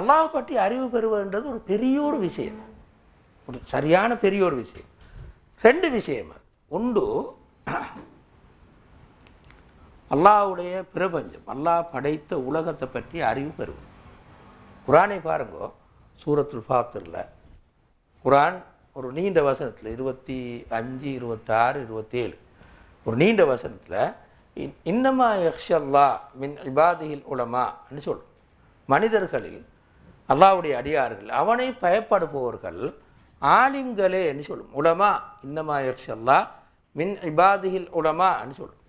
அல்லாஹ் பற்றி அறிவு பெறுவதுன்றது ஒரு பெரிய ஒரு விஷயம். ஒரு சரியான பெரிய ஒரு விஷயம். ரெண்டு விஷயம் உண்டு அல்லாஹ்வுடைய பிரபஞ்சம் அல்லாஹ் படைத்த உலகத்தை பற்றி அறிவு பெறுவது. குரானை பாருங்கோ சூரத்துல் ஃபாத்திரில். குரான் ஒரு நீண்ட வசனத்தில் இருபத்தி அஞ்சு இருபத்தாறு இருபத்தேழு. ஒரு நீண்ட வசனத்தில் இன்னமா யக்ஷல்லா மின் இபாதியில் உலமான்னு சொல்லும். மனிதர்களில் அல்லாவுடைய அடியார்கள் அவனை பயப்படுபவர்கள் ஆலிம்களே என்று சொல்லும். உலமா இன்னமா யக்ஷல்லா மின் இபாதியில் என்று சொல்லும்.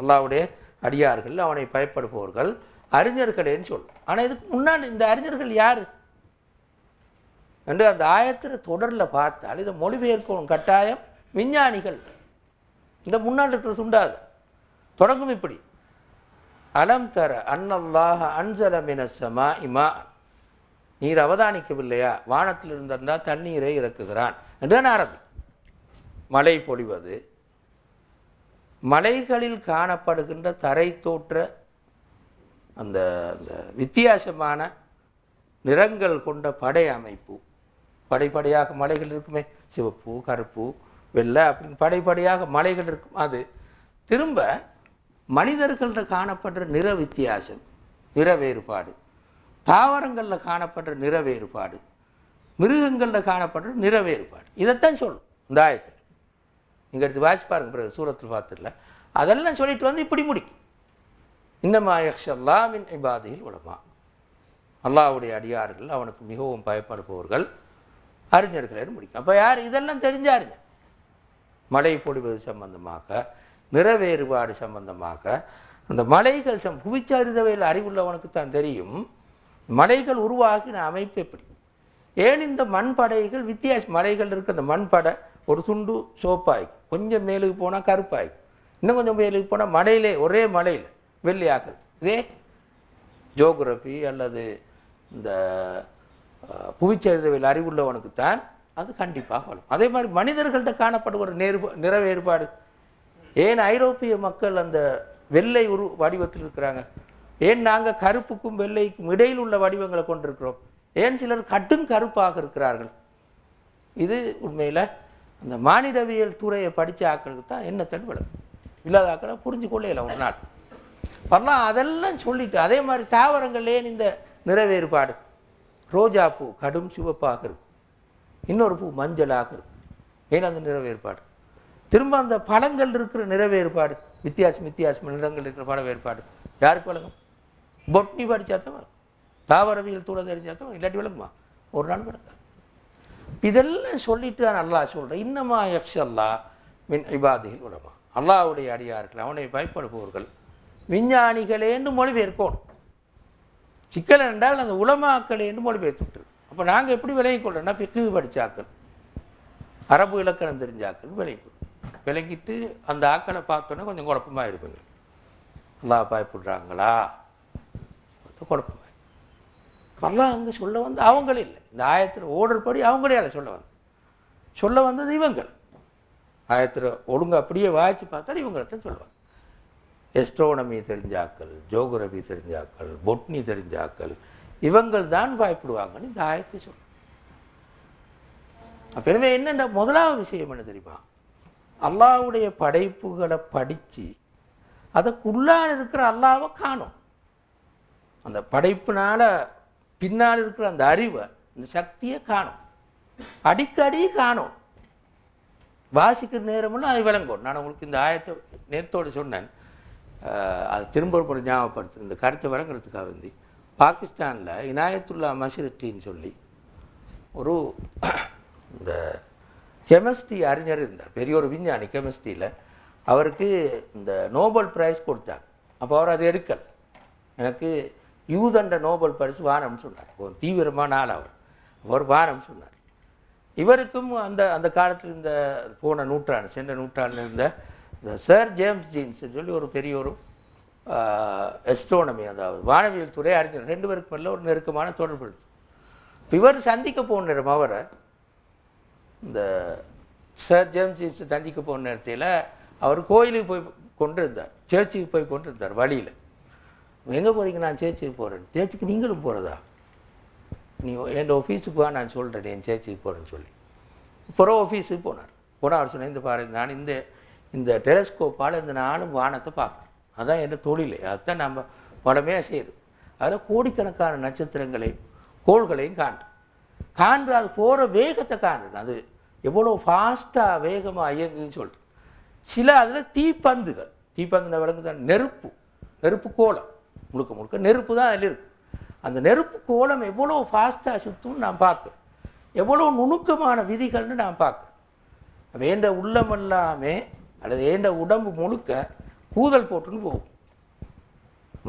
அல்லாஹ்வுடைய அடியார்கள் அவனை பயப்படுபவர்கள் அறிஞர்களேன்னு சொல்லும். ஆனால் இதுக்கு முன்னாடி இந்த அறிஞர்கள் யார்? என்று அந்த ஆயத்தில் தொடரில் பார்த்தால் இதை மொழிபெயர்க்கணும் கட்டாயம் விஞ்ஞானிகள். இந்த முன்னாடி இருக்கிற சுண்டாது. தொடங்கும் இப்படி. அலம் தர அன்னல்லாஹ அன்சலமின சமா இமா நீர் அவதானிக்கவில்லையா? வானத்தில் இருந்திருந்தால் தண்ணீரை இறக்குகிறான் என்று ஆரம்பி. மழை பொழிவது மலைகளில் காணப்படுகின்ற தரை தோற்ற அந்த அந்த வித்தியாசமான நிறங்கள் கொண்ட படை அமைப்பு. படைப்படையாக மலைகள் இருக்குமே சிவப்பு கருப்பு வெள்ளை அப்படின்னு படைப்படையாக மலைகள் இருக்கும். அது திரும்ப மனிதர்கள்ட்ட காணப்படுற நிற வித்தியாசம் நிற வேறுபாடு. தாவரங்களில் காணப்படுற நிற வேறுபாடு மிருகங்களில் காணப்படுற நிற வேறுபாடு இதைத்தான் சொல்லும் இந்த ஆயத்தில். நீங்கள் எடுத்து வாட்சி பாருங்க பிறகு சூரத்தில் பார்த்துடல அதெல்லாம் சொல்லிட்டு வந்து இப்படி முடிக்கும். இந்த மாயக்ஷல்லா மின் இபாதியில் உலமா. அல்லாவுடைய அடியார்கள் அவனுக்கு மிகவும் பயப்படுபவர்கள் அறிஞர்களேன்னு முடிக்கும். அப்போ யார்? இதெல்லாம் தெரிஞ்ச அறிஞர். மழை பொழிவது சம்பந்தமாக நிற வேறுபாடு சம்பந்தமாக அந்த மலைகள் சம் புவிச்சரிதவையில் அறிவுள்ளவனுக்கு தான் தெரியும். மலைகள் உருவாகின அமைப்பு எப்படி? ஏன் இந்த மண்படைகள் வித்தியாசம் மலைகள் இருக்க அந்த மண்படை ஒரு துண்டு சோப்பாய்க்கு கொஞ்சம் மேலுக்கு போனால் கருப்பாய்க்கு இன்னும் கொஞ்சம் மேலுக்கு போனால் மலையிலே ஒரே மலையில் வெள்ளையாக்குது இதே ஜோகிரஃபி அல்லது இந்த அஹ், அறிவுள்ளவனுக்கு தான் அது கண்டிப்பாக வரும் அதே மாதிரி மனிதர்கள்ட்ட காணப்படுகிற நேரு நிற வேறுபாடு ஏன் ஐரோப்பிய மக்கள் அந்த வெள்ளை உரு வடிவத்தில் இருக்கிறாங்க? ஏன் நாங்கள் கருப்புக்கும் வெள்ளைக்கும் இடையில் உள்ள வடிவங்களை கொண்டிருக்கிறோம்? ஏன் சிலர் கட்டும் கருப்பாக இருக்கிறார்கள்? இது உண்மையில் அந்த மானிடவியல் துறையை படித்த ஆக்களுக்கு தான் என்ன தென்படும்? இல்லாத ஆக்களை புரிஞ்சு கொள்ளையில ஒரு நாள். வரலாம் அதெல்லாம் சொல்லிட்டு அதே மாதிரி தாவரங்கள் ஏன் இந்த நிறவேறுபாடு? ரோஜா பூ கடும் சிவப்பாக இருக்கும். இன்னொரு பூ மஞ்சளாக இருக்கும். ஏன் அந்த நிறவேறுபாடு? திரும்ப அந்த பழங்கள் இருக்கிற நிறவேறுபாடு வித்தியாசம் வித்தியாசம் நிறங்கள் இருக்கிற பழ வேறுபாடு யாருக்கு விளங்கும் பொட்னி படித்தா தான் வரும். தாவரவியல் தூட தெரிஞ்சா தான் இல்லாட்டி விளங்குமா? ஒரு நாள் விளங்காது. இதெல்லாம் சொல்லிட்டு தான் அல்லாஹ் சொல்கிறேன் இன்னமா யக்ஷ அல்லாஹ் மின் இபாதிகள் விடமா அல்லாவுடைய அடியார்கள் அவனை பயப்படுபவர்கள் விஞ்ஞானிகளேன்னு மொழிபெயர்க்கணும். சிக்கல் என்றால் அந்த உலமாக்களேன்னு மொழிபெயர்த்துட்டு அப்போ நாங்கள் எப்படி விலகிக் கொள்றோம்னா பிக்கு படித்தாக்கள் அரபு இலக்கணம் தெரிஞ்சாக்கள் விலகிக் விளங்கிட்டு விலகிட்டு அந்த ஆக்களை பார்த்தோன்னே கொஞ்சம் குழப்பமாக இருப்பீங்க நல்லா பயப்படுறாங்களா? குழப்பமாக வரலாம் அங்கே சொல்ல வந்து அவங்களே இல்லை. இந்த ஆயத்தில் ஓடுறபடி அவங்களே அதை சொல்ல வந்து சொல்ல வந்தது இவங்கள். ஆயத்தில் ஒழுங்கு அப்படியே வாய்ச்சி பார்த்தாலும் இவங்கள்ட்ட சொல்லுவாங்க. எஸ்ட்ரோனமி தெரிஞ்சாக்கள் ஜோகுரபி தெரிஞ்சாக்கள் பொட்னி தெரிஞ்சாக்கள் இவங்கள் தான் பயப்படுவாங்கன்னு இந்த ஆயத்தை சொல்லுவாங்க பெருமை என்னென்ன முதலாவது விஷயம் என்ன தெரியுமா? அல்லாவுடைய படைப்புகளை படித்து அதுக்குள்ளான இருக்கிற அல்லாவை காணும். அந்த படைப்பினால் பின்னால் இருக்கிற அந்த அறிவை அந்த சக்தியை காணும். அடிக்கடி காணும். வாசிக்கிற நேரமெல்லாம் அது விளங்கும். நான் உங்களுக்கு இந்த ஆயத்தை நேரத்தோடு சொன்னேன். அது திரும்ப ஒரு ஞாபகப்படுத்து இந்த கருத்தை விளங்குறதுக்காக வந்து பாகிஸ்தானில் இனாயத்துல்லா மசிரத்தின்னு சொல்லி ஒரு இந்த கெமிஸ்ட்ரி அறிஞர் இருந்தார். பெரிய ஒரு விஞ்ஞானி கெமிஸ்ட்ரியில். அவருக்கு இந்த நோபல் பிரைஸ் கொடுத்தாங்க. அப்போ அவர் அதை எடுக்கல். எனக்கு யூதண்ட நோபல் பரிசு வானம்னு சொன்னார். ஒரு தீவிரமான ஆள் அவர். அவர் வானம் சொன்னார். இவருக்கும் அந்த அந்த காலத்தில் இந்த போன நூற்றாண்டு சென்ற நூற்றாண்டில் இருந்த இந்த சர் ஜேம்ஸ் ஜீன்ஸ் சொல்லி ஒரு பெரிய ஒரு எஸ்ட்ரோனமி அதாவது வானவியல் துறை அறிஞர். ரெண்டு பேருக்கு மேலே ஒரு நெருக்கமான தொடர்பு இருந்துச்சு இவர் சந்திக்க போன நேரம் அவரை இந்த சர் ஜேம்ஸ் ஜீன்ஸ் சந்திக்க போன நேரத்தில் அவர் கோயிலுக்கு போய் கொண்டு இருந்தார் சர்ச்சுக்கு போய் கொண்டு இருந்தார் வழியில். எங்கே போகிறீங்க நான் சேர்ச்சுக்கு போகிறேன் சேர்ச்சுக்கு நீங்களும் போகிறதா நீ என் ஆஃபீஸுக்கு வா நான் சொல்கிறேன் என் சேச்சிக்கு போகிறேன்னு சொல்லி. புற ஆஃபீஸுக்கு போனார். போனார் சொன்னேன் இந்த பாரு நான் இந்த இந்த டெலஸ்கோப்பால் இந்த நானும் வானத்தை பார்க்குறேன் அதான் என் தொழில். அதுதான் நம்ம வடமையாக செய்யுது. அதில் கோடிக்கணக்கான நட்சத்திரங்களையும் கோள்களையும் காண்றேன். காண்ற அது போகிற வேகத்தை காண்றேன். அது எவ்வளோ ஃபாஸ்ட்டாக வேகமாக இயங்குன்னு சொல்லிட்டு சில அதில் தீப்பந்துகள். தீப்பந்து விலங்கு தான் நெருப்பு. நெருப்பு கோலம். முழுக்க முழுக்க நெருப்பு தான் அதில் இருக்குது அந்த நெருப்பு கோலம் எவ்வளோ ஃபாஸ்ட்டாக சுற்றும்னு நான் பார்க்குறேன் எவ்வளோ நுணுக்கமான விதிகள்னு நான் பார்க்குறேன் வேண்ட ஏண்ட உள்ளம் எல்லாமே அல்லது ஏண்ட உடம்பு முழுக்க கூதல் போட்டுன்னு போகும்.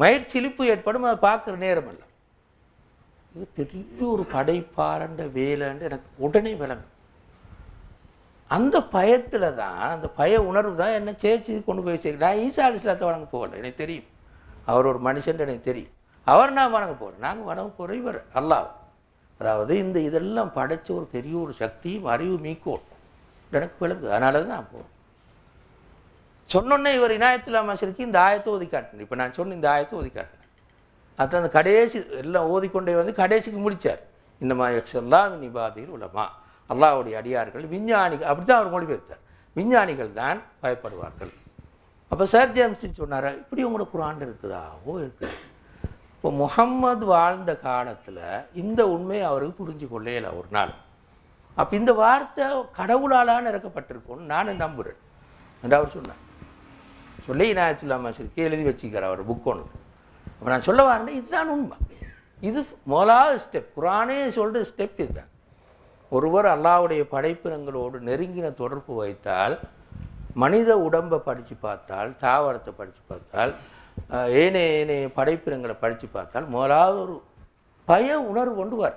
மயிற்சிலிப்பு ஏற்படும் அதை பார்க்குற நேரம் இல்லை. இது பெரிய ஒரு படைப்பாரண்ட வேலைன்னு எனக்கு உடனே விளங்கும். அந்த பயத்தில் தான் அந்த பய உணர்வு தான் என்ன சேர்த்து கொண்டு போய் சேர்க்க நான் ஈசா அலிஸ்லாத்தை வழங்க போகல எனக்கு தெரியும். அவர் ஒரு மனுஷன் எனக்கு தெரியும். அவர் நான் வணங்க போகிறேன் நாங்கள் வணங்க போகிறோம் இவர் அல்லாஹ். அதாவது இந்த இதெல்லாம் படைச்ச ஒரு பெரிய ஒரு சக்தியும் அறிவு மீக்கோள் எனக்கு விளங்கு. அதனால தான் நான் போகிறேன் சொன்னோன்னே இவர் இனாயத்துல்லா மாசருக்கு இந்த ஆயத்தை ஓதி காட்டினேன் இப்போ நான் சொன்ன இந்த ஆயத்தை ஓதி காட்டினேன் அப்புறம் அந்த கடைசி எல்லாம் ஓதிக்கொண்டே வந்து கடைசிக்கு முடிச்சார். இந்த மாதிரி எல்லாம் நிபாதியில் உள்ளமா அல்லாஹ்வுடைய அடியார்கள் விஞ்ஞானிகள் அப்படி தான் அவர் மொழிபெயர்த்தார். விஞ்ஞானிகள் தான் பயப்படுவார்கள். அப்போ சார் ஜேம்ஸ் சொன்னார் இப்படி உங்களோட குரான் இருக்குதா? ஓ இருக்குது இப்போ முகம்மது வாழ்ந்த காலத்தில் இந்த உண்மையை அவருக்கு புரிஞ்சு கொள்ளையில ஒரு நாள். அப்போ இந்த வார்த்தை கடவுளாலான இறக்கப்பட்டிருக்கும்னு நான் நம்புகிறேன் என்று அவர் சொன்னார். சொல்லி இனாயத்துல்லா மாசருக்கு எழுதி வச்சுக்கிறார் அவர் புக் ஒன்று அப்போ நான் சொல்ல வரேன் இதுதான் உண்மை. இது முதலாவது ஸ்டெப் குரானே சொல்கிற ஸ்டெப் இதுதான். ஒருவர் அல்லாவுடைய படைப்பினங்களோடு நெருங்கின தொடர்பு வைத்தால் மனித உடம்பை படித்து பார்த்தால் தாவரத்தை படித்து பார்த்தால் ஏனைய ஏனைய படைப்பினங்களை படித்து பார்த்தால் முதலாவது ஒரு பய உணர்வு கொண்டு வர.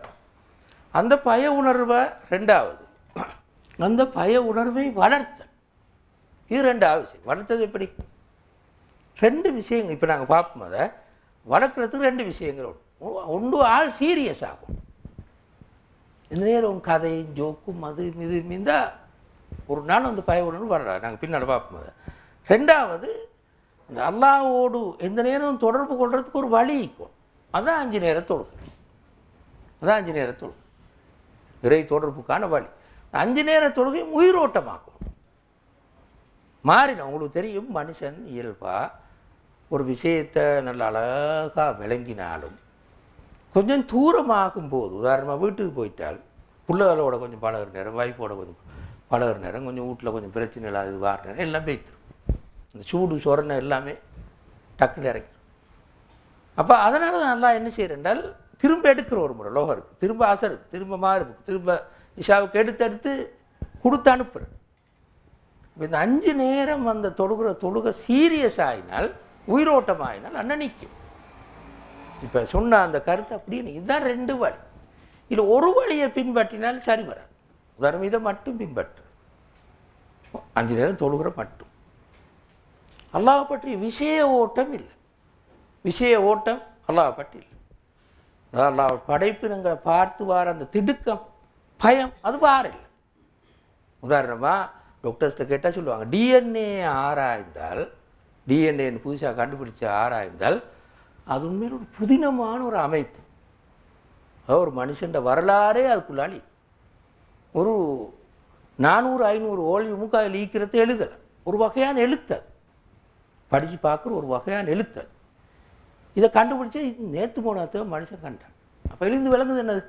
அந்த பய உணர்வை ரெண்டாவது அந்த பய உணர்வை வளர்த்தல். இது ரெண்டாவது விஷயம். வளர்த்தது எப்படி? ரெண்டு விஷயங்கள் இப்போ நாங்கள் பார்ப்போம் அதை. வளர்க்குறதுக்கு ரெண்டு விஷயங்கள் உண்டு. ஒன்று ஆள் சீரியஸ் ஆகும். இந்த நேரம் கதையும் ஜோக்கும் அது இது மிந்தால் ஒரு நாள் வந்து பய உடனே வர்றா நாங்கள் பின்னாடி பார்ப்போம் அதை. ரெண்டாவது இந்த அல்லாவோடு எந்த நேரம் தொடர்பு கொள்றதுக்கு ஒரு வழி இருக்கும். அதான் அஞ்சு நேரத்தோடு அதான் அஞ்சு நேரத்தோடு இறை தொடர்புக்கான வழி. அஞ்சு நேர தொழுகை உயிரோட்டமாகும் மாறின உங்களுக்கு தெரியும் மனுஷன் இயல்பாக ஒரு விஷயத்தை நல்ல அழகாக விளங்கினாலும் கொஞ்சம் தூரமாகும் போது உதாரணமாக வீட்டுக்கு போயிட்டால் பிள்ளைகளோட கொஞ்சம் பழகிற நேரம் வாய்ப்போட கொஞ்சம் பழகுற நேரம் கொஞ்சம் வீட்டில் கொஞ்சம் பிரச்சனை இல்லாத வார நேரம் எல்லாம் பேய்த்துரும் இந்த சூடு சொரணை எல்லாமே டக்குன்னு இறங்கிடும் அப்போ அதனால தான் நல்லா என்ன செய்கிறேன்டால் திரும்ப எடுக்கிற ஒரு முறை லோகம் இருக்குது திரும்ப ஆசை இருக்குது திரும்ப மாறுபுக்கு திரும்ப இஷாவுக்கு எடுத்து எடுத்து கொடுத்து அனுப்புகிறேன் இப்போ இந்த அஞ்சு நேரம் அந்த தொழுகிற தொழுக சீரியஸ் ஆகினால் உயிரோட்டம் ஆகினால் அண்ணன் நிற்கும் இப்போ சொன்ன அந்த கருத்து அப்படின்னு இதுதான் ரெண்டு வழி. இல்லை ஒரு வழியை பின்பற்றினால் சரி வராது. உதாரணம் இதை மட்டும் பின்பற்று. அஞ்சு நேரம் தொழுகிற மட்டும். அல்லாஹ் பற்றி விஷய ஓட்டம் இல்லை. விஷய ஓட்டம் அல்லாஹ் பற்றி இல்லை. அல்லாஹ் படைப்பினங்களை பார்த்து வார அந்த திடுக்கம் பயம் அது வார இல்லை. உதாரணமாக டாக்டர்ஸ்கிட்ட கேட்டால் சொல்லுவாங்க டிஎன்ஏ ஆராய்ந்தால் டிஎன்ஏன்னு புதுசாக கண்டுபிடிச்சு ஆராய்ந்தால் அது உண்மையில் ஒரு புதினமான ஒரு அமைப்பு. அதாவது ஒரு மனுஷன் வரலாறே அதுக்குள்ளாளி ஒரு நானூறு ஐநூறு ஓல்யூமுக்கு அதில் ஈக்கிறது எழுதலை. ஒரு வகையான எழுத்து படித்து பார்க்குற ஒரு வகையான எழுத்து இதை கண்டுபிடிச்சா இது நேற்று போனாத்த மனுஷன் கண்டான். அப்போ எழுந்து விளங்குது என்னது?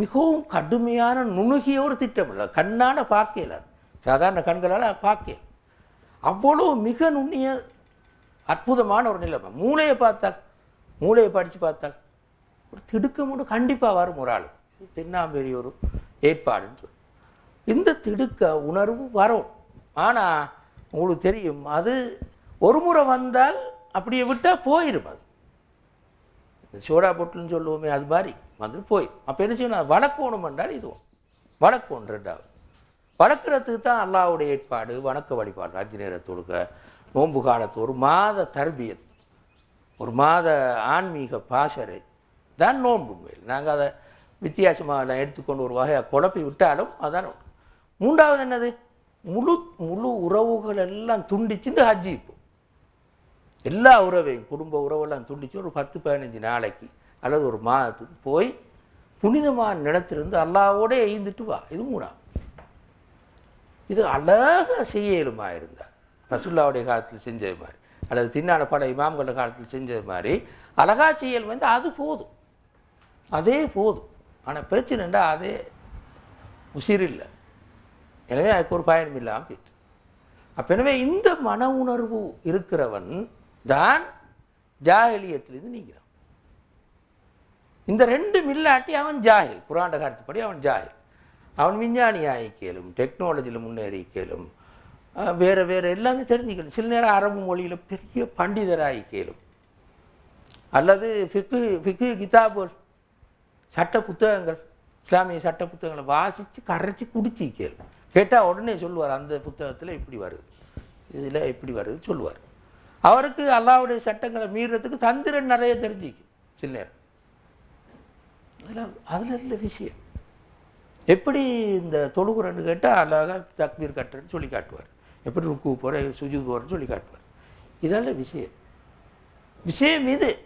மிகவும் கடுமையான நுணுகிய ஒரு திட்டம் இல்லை. கண்ணான பார்க்கல சாதாரண கண்களால் பார்க்கல அவ்வளோ மிக நுண்ணிய அற்புதமான ஒரு நிலைமை. மூளையை பார்த்தால் மூளையை படித்து பார்த்தால் ஒரு திடுக்கமோடு கண்டிப்பாக வரும் ஒரு ஆள். இது பெண்ணாம்பெரிய ஒரு ஏற்பாடுன்னு இந்த திடுக்க உணர்வு வரும். ஆனால் உங்களுக்கு தெரியும் அது ஒரு முறை வந்தால் அப்படியே விட்டால் போயிடும் அது. இந்த சோடா பொட்டுன்னு சொல்லுவோமே அது மாதிரி வந்து போயிடும் அப்போ என்ன செய்யணும்? அது வளர்க்கணும் என்றால் இதுவும் வளர்க்கணும் ரெண்டாவது. வளர்க்குறதுக்கு தான் அல்லாஹ்வுடைய ஏற்பாடு வணக்க வழிபாடு அஞ்சு நேர நோன்பு காலத்து ஒரு மாத தர்பியத் ஒரு மாத ஆன்மீக பாசறை தான் நோன்பு மேல். நாங்கள் அதை வித்தியாசமாக நான் எடுத்துக்கொண்டு ஒரு வகையாக குழப்பி விட்டாலும் அதான் மூன்றாவது என்னது? முழு முழு உறவுகள் எல்லாம் துண்டிச்சுட்டு ஹஜ்ஜி இப்போ. எல்லா உறவையும் குடும்ப உறவெல்லாம் துண்டிச்சு ஒரு பத்து பதினஞ்சு நாளைக்கு அல்லது ஒரு மாதத்துக்கு போய் புனிதமான நிலத்திலிருந்து அல்லாவோட எய்ந்துட்டு வா. இது மூணாம் இது அழகாக செய்யலுமா இருந்தால் இருந்தார் ரசுல்லாவுடைய காலத்தில் செஞ்சது மாதிரி. அல்லது பின்னால் பல இமாம்கள காலத்தில் செஞ்சது மாதிரி. அழகா செய்யலும் வந்து அது போதும். அதே போதும். ஆனால் பிரச்சனைண்டா அதே? உசிர் இல்லை. எனவே அதுக்கு ஒரு பயனும் இல்லாமல் போயிட்டு. அப்போ எனவே இந்த மன உணர்வு இருக்கிறவன் தான் ஜாகலியத்திலிருந்து நீங்கிறான். இந்த ரெண்டும் இல்லாட்டி அவன் ஜாஹில். புராண்ட காலத்துப்படி அவன் ஜாஹில். அவன் விஞ்ஞானி ஆகிக்கலும் டெக்னாலஜியில் முன்னேறி கேளும் வேறு வேறு எல்லாமே தெரிஞ்சுக்கணும். சில நேரம் அரபு மொழியில் பெரிய பண்டிதராகி கேளும். அல்லது ஃபிக்கு ஃபிக்கு கிதாபுகள் சட்ட புத்தகங்கள் இஸ்லாமிய சட்ட புத்தகங்களை வாசித்து கரைச்சி குடிச்சு கேளும் கேட்டால் உடனே சொல்லுவார் அந்த புத்தகத்தில் இப்படி வருது இதில் இப்படி வருது சொல்லுவார். அவருக்கு அல்லாவுடைய சட்டங்களை மீறுறதுக்கு தந்திரன் நிறைய தெரிஞ்சிக்கும் சில நேரம். அதில் அதில் இல்லை விஷயம். எப்படி இந்த தொழுகுறன்னு கேட்டால் அழகாக தக்பீர் கட்டுறன்னு சொல்லி காட்டுவார். எப்படி ருக்கு போகிற சுஜி போகிறேன்னு சொல்லி காட்டுவார். இதெல்லாம் விஷயம். விஷயம் இது.